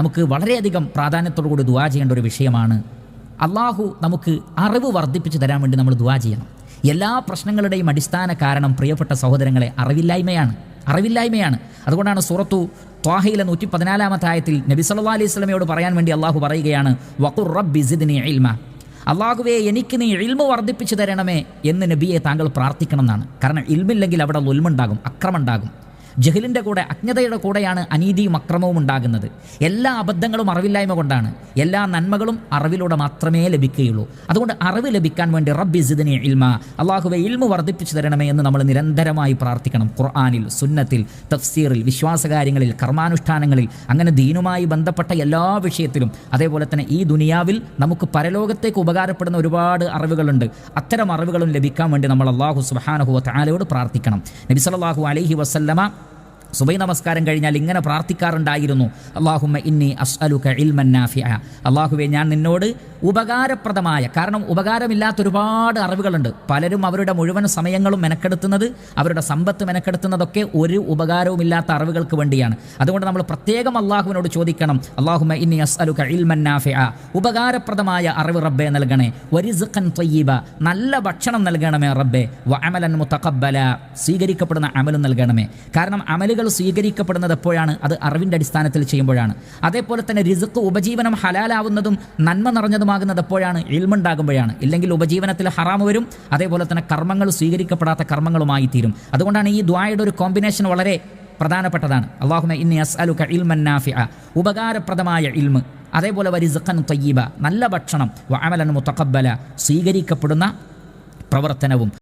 നമുക്ക് വളരെയധികം പ്രാധാന്യത്തോടുകൂടി ദുവാ ചെയ്യേണ്ട ഒരു വിഷയമാണ്. അള്ളാഹു നമുക്ക് അറിവ് വർദ്ധിപ്പിച്ചു തരാൻ വേണ്ടി നമ്മൾ ദുവാ ചെയ്യണം. എല്ലാ പ്രശ്നങ്ങളുടെയും അടിസ്ഥാന കാരണം പ്രിയപ്പെട്ട സഹോദരങ്ങളെ അറിവില്ലായ്മയാണ്. അറിവില്ലായ്മയാണ്. അതുകൊണ്ടാണ് സൂറത്തു ത്വാഹയിലെ നൂറ്റി പതിനാലാമത്തെ ആയത്തിൽ നബി സല്ലാ അലൈഹി സ്വലമയോട് പറയാൻ വേണ്ടി അള്ളാഹു പറയുകയാണ് വഖുർ റബ്ബി സിദ്നി ഇൽമ. അള്ളാഹുവെ എനിക്ക് നീ ഇൽമ വർദ്ധിപ്പിച്ചു തരണമേ എന്ന് നബിയെ താങ്കൾ പ്രാർത്ഥിക്കണം എന്നാണ്. കാരണം ഇൽമില്ലെങ്കിൽ അവിടെ ഉൽമുണ്ടാകും അക്രമുണ്ടാകും. ജഹലിന്റെ കൂടെ അജ്ഞതയുടെ കൂടെയാണ് അനീതിയും അക്രമവും ഉണ്ടാകുന്നത്. എല്ലാ അബദ്ധങ്ങളും അറിവില്ലായ്മ കൊണ്ടാണ്. എല്ലാ നന്മകളും അറിവിലൂടെ മാത്രമേ ലഭിക്കുകയുള്ളൂ. അതുകൊണ്ട് അറിവ് ലഭിക്കാൻ വേണ്ടി റബ്ബി സിദിനെ ഇൽമ അള്ളാഹുവെ ഇൽമ വർദ്ധിപ്പിച്ചു തരണമേ എന്ന് നമ്മൾ നിരന്തരമായി പ്രാർത്ഥിക്കണം. ഖുർആാനിൽ സുന്നത്തിൽ തഫ്സീറിൽ വിശ്വാസകാര്യങ്ങളിൽ കർമാനുഷ്ഠാനങ്ങളിൽ അങ്ങനെ ദീനുമായി ബന്ധപ്പെട്ട എല്ലാ വിഷയത്തിലും. അതേപോലെ തന്നെ ഈ ദുനിയാവിൽ നമുക്ക് പരലോകത്തേക്ക് ഉപകാരപ്പെടുന്ന ഒരുപാട് അറിവുകളുണ്ട്. അത്തരം അറിവുകളും ലഭിക്കാൻ വേണ്ടി നമ്മൾ അള്ളാഹു സുബാനഹു താലയോട് പ്രാർത്ഥിക്കണം. നബി സല്ലല്ലാഹു അലൈഹി വസല്ലമ സുബൈ നമസ്കാരം കഴിഞ്ഞാൽ ഇങ്ങനെ പ്രാർത്ഥിക്കാറുണ്ടായിരുന്നു. അള്ളാഹുമ്മ ഇന്നി അസ്അലുക ഇൽമൻ നാഫിഅ. അള്ളാഹുവെ ഞാൻ നിന്നോട് ഉപകാരപ്രദമായ കാരണം ഉപകാരമില്ലാത്ത ഒരുപാട് അറിവുകളുണ്ട്. പലരും അവരുടെ മുഴുവൻ സമയങ്ങളും മെനക്കെടുത്തുന്നത് അവരുടെ സമ്പത്ത് മെനക്കെടുത്തുന്നതൊക്കെ ഒരു ഉപകാരവുമില്ലാത്ത അറിവുകൾക്ക് വേണ്ടിയാണ്. അതുകൊണ്ട് നമ്മൾ പ്രത്യേകം അള്ളാഹുവിനോട് ചോദിക്കണം അള്ളാഹുമ ഇന്നി അസ്അലുക ഇൽമൻ ഉപകാരപ്രദമായ അറിവ് റബ്ബെ നൽകണേ. വരിസുഖൻ ത്വയ്യിബ നല്ല ഭക്ഷണം നൽകണമേ റബ്ബെ. വ അമലൻ മുതഖബ്ബല സ്വീകരിക്കപ്പെടുന്ന അമലും നൽകണമേ. കാരണം അമലുകൾ സ്വീകരിക്കപ്പെടുന്നത് എപ്പോഴാണ്? അത് അറിവിന്റെ അടിസ്ഥാനത്തിൽ ചെയ്യുമ്പോഴാണ്. അതേപോലെ തന്നെ റിസുക്ക് ഉപജീവനം ഹലാലാവുന്നതും നന്മ നിറഞ്ഞതുമാകുന്നത് എപ്പോഴാണ്? ഇൽമുണ്ടാകുമ്പോഴാണ്. ഇല്ലെങ്കിൽ ഉപജീവനത്തിൽ ഹറാമ് വരും അതേപോലെ തന്നെ കർമ്മങ്ങൾ സ്വീകരിക്കപ്പെടാത്ത കർമ്മങ്ങളുമായി തീരും. അതുകൊണ്ടാണ് ഈ ദ്വായയുടെ ഒരു കോമ്പിനേഷൻ വളരെ പ്രധാനപ്പെട്ടതാണ്. അള്ളാഹുമ ഇന്നി അസ്അലുക ഇൽമൻ നാഫിഅ ഉപകാരപ്രദമായ ഇൽമ് അതേപോലെ വരിസഖൻ തയ്യീബ നല്ല ഭക്ഷണം വഅമലൻ മുത്തക്കബല സ്വീകരിക്കപ്പെടുന്ന പ്രവർത്തനവും.